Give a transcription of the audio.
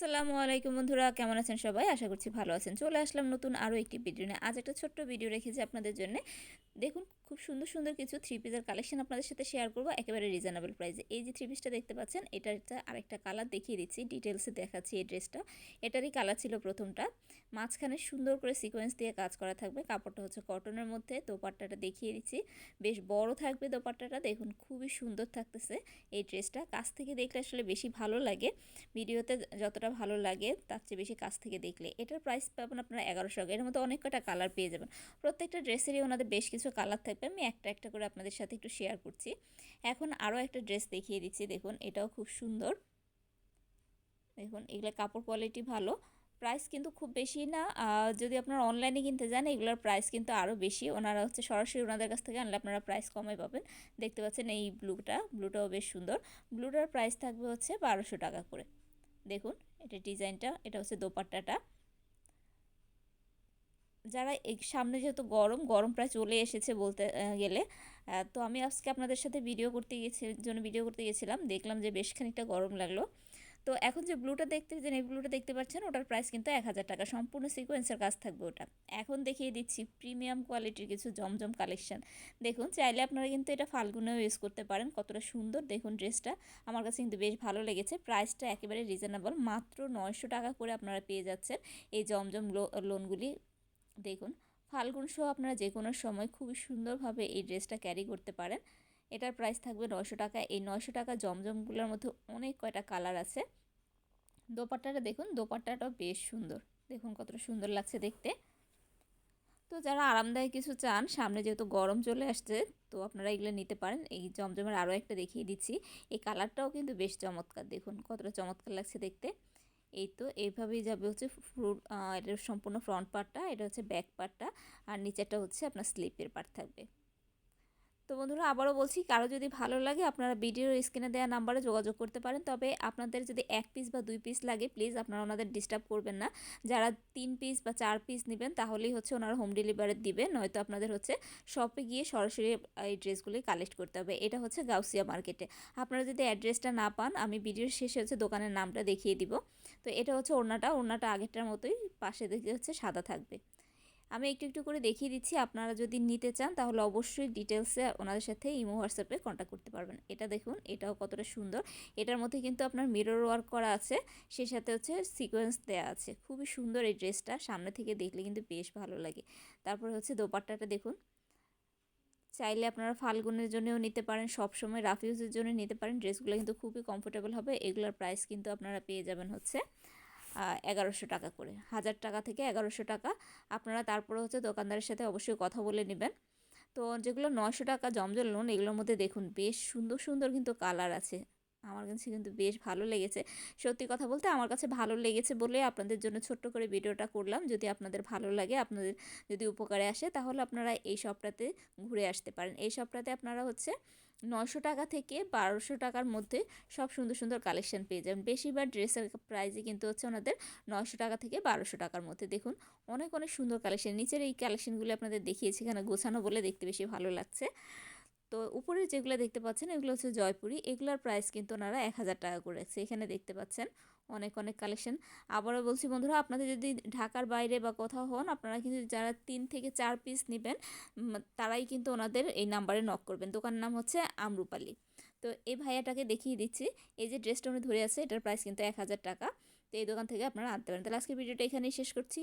আসসালামু আলাইকুম বন্ধুরা, কেমন আছেন সবাই? আশা করছি ভালো আছেন। চলে আসলাম নতুন আরও একটি ভিডিও নিয়ে। আজ একটা ছোট্ট ভিডিও রেখেছি আপনাদের জন্য। দেখুন, খুব সুন্দর সুন্দর কিছু থ্রি পিসের কালেকশন আপনাদের সাথে শেয়ার করব। একেবারে রিজনেবল প্রাইসে এই যে থ্রি পিসটা দেখতে পাচ্ছেন, এটার একটা আরেকটা কালার দেখিয়ে দিচ্ছি ডিটেলসে দেখাচ্ছি এই ড্রেসটা এটারই কালার ছিল প্রথমটা। মাঝখানে সুন্দর করে সিকোয়েন্স দিয়ে কাজ করা থাকবে। কাপড়টা হচ্ছে কটনের মধ্যে। দোপাট্টাটা দেখিয়ে দিচ্ছি। বেশ বড় থাকবে দোপাট্টাটা। দেখুন, খুবই সুন্দর থাকতেছে এই ড্রেসটা কাছ থেকে দেখলে আসলে বেশি ভালো লাগে। ভিডিওতে যতটা ভালো লাগে, তার চেয়ে বেশি কাছ থেকে দেখলে। এটার প্রাইস পাবেন আপনারা এগারোশো টাকা। এর মধ্যে অনেক কটা কালার পেয়ে যাবেন। প্রত্যেকটা ড্রেসেরই ওনাদের বেশ কিছু কালার থাকবে। আমি একটা একটা করে আপনাদের সাথে একটু শেয়ার করছি। এখন আরও একটা ড্রেস দেখিয়ে দিচ্ছি। দেখুন, এটাও খুব সুন্দর। দেখুন, এগুলো কাপড় কোয়ালিটি ভালো। প্রাইস কিন্তু খুব বেশি না। যদি আপনারা অনলাইনে কিনতে যান, এগুলোর প্রাইস কিন্তু আরও বেশি। ওনারা হচ্ছে সরাসরি ওনাদের কাছ থেকে আনলে আপনারা প্রাইস কমে পাবেন। দেখতে পাচ্ছেন এই ব্লুটা ব্লুটাও বেশ সুন্দর। ব্লুটার প্রাইস থাকবে হচ্ছে বারোশো টাকা করে। দেখুন এটা ডিজাইনটা, এটা হচ্ছে দোপাট্টাটা। যারা এই সামনে যেহেতু গরম গরম প্রায় চলে এসেছে বলতে গেলে তো আমি আজকে আপনাদের সাথে ভিডিও করতে গিয়েছি জন্য ভিডিও করতে গেছিলাম, দেখলাম যে বেশ খানিকটা গরম লাগল। তো এখন যে ব্লুটা দেখতে, যে নেভি ব্লুটা দেখতে পাচ্ছেন, ওটার প্রাইস কিন্তু এক হাজার টাকা। সম্পূর্ণ সিকোয়েন্সের কাজ থাকবে ওটা। এখন দেখিয়ে দিচ্ছি প্রিমিয়াম কোয়ালিটির কিছু জমজম কালেকশন দেখুন, চাইলে আপনারা কিন্তু এটা ফাল্গুনেও ইউজ করতে পারেন। কতটা সুন্দর দেখুন ড্রেসটা। আমার কাছে কিন্তু বেশ ভালো লেগেছে। প্রাইসটা একেবারে রিজনেবল মাত্র নয়শো টাকা করে আপনারা পেয়ে যাচ্ছেন এই জমজম লোনগুলি দেখুন, ফাল্গুন শো আপনারা যে কোনো সময় খুবই সুন্দরভাবে এই ড্রেসটা ক্যারি করতে পারেন। এটার প্রাইস থাকবে নশো টাকা। এই নশো টাকা জমজমগুলোর মধ্যে অনেক কয়টা কালার আছে। দোপাট্টাটা দেখুন, দোপাট্টাটাও বেশ সুন্দর। দেখুন কতটা সুন্দর লাগছে দেখতে। তো যারা আরামদায়ক কিছু চান, সামনে যেহেতু গরম চলে আসছে, তো আপনারা এগুলো নিতে পারেন। এই জমজমের আরও একটা দেখিয়ে দিচ্ছি। এই কালারটাও কিন্তু বেশ চমৎকার, দেখুন কতটা চমৎকার লাগছে দেখতে। এই তো এইভাবেই যাবে হচ্ছে ফ্রুট এটার সম্পূর্ণ ফ্রন্ট পার্টটা এটা হচ্ছে ব্যাক পার্টটা আর নিচেরটা হচ্ছে আপনার স্লিপের পার্ট থাকবে। তো বন্ধুরা আবারও বলছি, কারও যদি ভালো লাগে আপনারা ভিডিওর স্ক্রিনে দেওয়া নাম্বারে যোগাযোগ করতে পারেন। তবে আপনাদের যদি এক পিস বা দুই পিস লাগে প্লিজ আপনারা ওনাদের ডিস্টার্ব করবেন না। যারা তিন পিস বা চার পিস নেবেন, তাহলেই হচ্ছে ওনারা হোম ডেলিভারি দিবে, নয়তো আপনাদের হচ্ছে শপে গিয়ে সরাসরি এই ড্রেসগুলি কালেক্ট করতে হবে। এটা হচ্ছে গাউসিয়া মার্কেটে আপনারা যদি অ্যাড্রেসটা না পান, আমি ভিডিওর শেষে হচ্ছে দোকানের নামটা দেখিয়ে দিব। তো এটা হচ্ছে ওড়নাটা ওড়নাটা আগেরটার মতোই পাশে দেখে হচ্ছে সাদা থাকবে। আমি একটু একটু করে দেখিয়ে দিচ্ছি। আপনারা যদি নিতে চান, তাহলে অবশ্যই ডিটেলসে ওনাদের সাথে ইমো হোয়াটসঅ্যাপে কন্ট্যাক্ট করতে পারবেন। এটা দেখুন, এটাও কতটা সুন্দর। এটার মধ্যে কিন্তু আপনার মিরর ওয়ার্ক করা আছে। সেই সাথে হচ্ছে সিকোয়েন্স দেওয়া আছে। খুবই সুন্দর এই ড্রেসটা। সামনে থেকে দেখলে কিন্তু বেশ ভালো লাগে। তারপরে হচ্ছে দোপাট্টাটা দেখুন। চাইলে আপনারা ফাল্গুনের জন্যও নিতে পারেন সব সময় রাফ ইউজের জন্য নিতে পারেন। ড্রেসগুলো কিন্তু খুবই কমফোর্টেবল হবে। এগুলোর প্রাইস কিন্তু আপনারা পেয়ে যাবেন হচ্ছে এগারোশো টাকা করে। হাজার টাকা থেকে এগারোশো টাকা। আপনারা তারপরে হচ্ছে দোকানদারের সাথে অবশ্যই কথা বলে নেবেন। তো যেগুলো নশো টাকা জমজল লোন এগুলোর মধ্যে দেখুন, বেশ সুন্দর সুন্দর কিন্তু কালার আছে। আমার কাছে কিন্তু বেশ ভালো লেগেছে। সত্যি কথা বলতে আমার কাছে ভালো লেগেছে বলে আপনাদের জন্য ছোট্ট করে ভিডিওটা করলাম। যদি আপনাদের ভালো লাগে, আপনাদের যদি উপকারে আসে, তাহলে আপনারা এই শপটাতে ঘুরে আসতে পারেন। এই শপটাতে আপনারা হচ্ছে নশো টাকা থেকে বারোশো টাকার মধ্যে সব সুন্দর সুন্দর কালেকশন পেয়ে যাবেন। বেশিরভাগ ড্রেসের প্রাইসই কিন্তু হচ্ছে ওনাদের নশো টাকা থেকে বারোশো টাকার মধ্যে। দেখুন, অনেক অনেক সুন্দর কালেকশন। নিচের এই কালেকশনগুলো আপনাদের দেখিয়েছি, এখানে গোছানো বলে দেখতে বেশি ভালো লাগছে। তো উপরে যেগুলো দেখতে পাচ্ছেন, এগুলো হচ্ছে জয়পুরি। এগুলোর প্রাইস কিন্তু ওনারা এক হাজার টাকা করেছে। এখানে দেখতে পাচ্ছেন অনেক অনেক কালেকশন আবারও বলছি বন্ধুরা, আপনাদের যদি ঢাকার বাইরে বা কোথাও হন, আপনারা কিন্তু যারা তিন থেকে চার পিস নেবেন তারাই কিন্তু ওনাদের এই নাম্বারে নক করবেন। দোকানের নাম হচ্ছে আমরুপালি। তো এই ভাইয়াটাকে দেখিয়ে দিচ্ছি। এই যে ড্রেসটা উনি ধরে আছে, এটার প্রাইস কিন্তু এক হাজার টাকা। তো এই দোকান থেকে আপনারা আনতে পারেন। তাহলে আজকে ভিডিওটা এখানেই শেষ করছি।